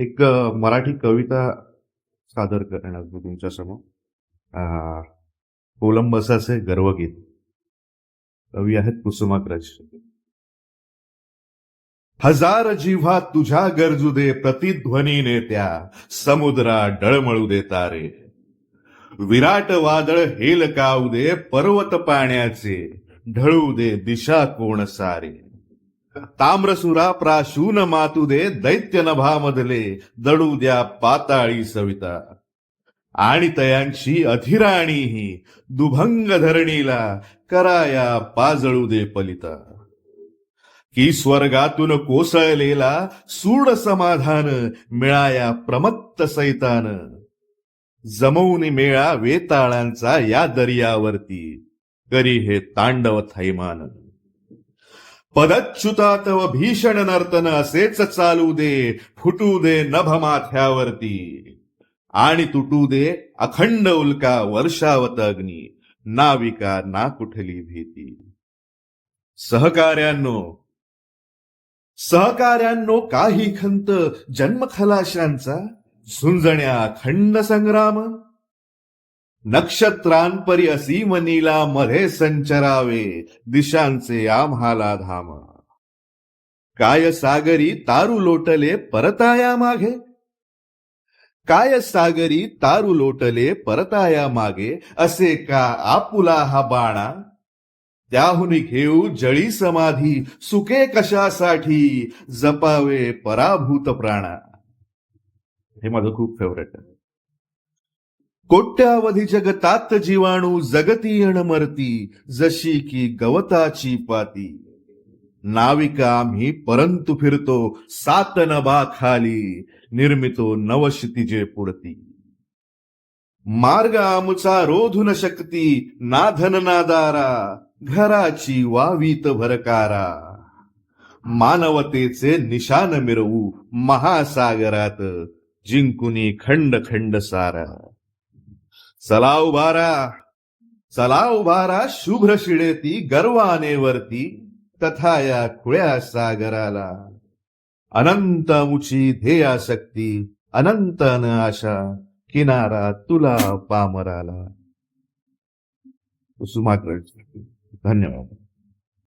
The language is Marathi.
एक मराठी कविता सादर करणार मी तुमच्यासमोर. अ, कोलंबसाचे गर्वगीत. कवी आहेत कुसुमाग्रज हजार जिव्हा तुझ्या गरजू दे प्रतिध्वनीने त्या समुद्रा डळमळू दे तारे. विराट वादळ हेल काऊ दे पर्वत पाण्याचे ढळू दे दिशा कोण सारे. ताम्रसुरा प्राशून मातू दे दैत्य नभामधले दडू द्या पाताळी सविता आणि तयांची अधिराणीही दुभंग धरणीला कराया पाजळू दे पलिता की स्वर्गातून कोसळलेला सूड समाधान मिळाया प्रमत्त सैतान जमवून मेळा वेताळांचा या दर्यावरती करी हे तांडव थैमान पदच्युता तव भीषण नर्तन असेच चालू दे फुटू दे नभ माथ्यावरती. आणि तुटू दे अखंड उल्का वर्षावत अग्नी नाविका ना कुठली भीती. सहकार्यांनो सहकार्यांनो काही खंत जन्मखलाशांचा झुंजण्या अखंड संग्राम नक्षत्रांपरी असीम नीला मध्ये संचरावे दिशांचे आम्हाला धाम. काय सागरी तारू लोटले परताया मागे? काय सागरी तारू लोटले परताया मागे? असे का आपुला हा बाणा? त्याहून घेऊ जळी समाधी सुके कशासाठी? जपावे पराभूत प्राणा. हे माझं खूप फेवरेट आहे. कोट्यावधी जगतात जीवाणू जगती यण मरती जशी की गवताची पाती. नाविका आम्ही परंतु फिरतो सात नभा खाली निर्मितो नवशितिजे पुढती मार्ग आमचा रोधुन शक्ती नाधन नादारा घराची वावीत भरकारा. मानवतेचे निशान मिरवू महासागरात जिंकुनी खंड खंड सारा. चला उभारा चला उभारा शुभ्र शिडेती गर्वाने वरती तथा या खुळ्या सागराला. अनंत उची ध्येयाशक्ती अनंत न आशा किनारा तुला पामराला. धन्यवाद.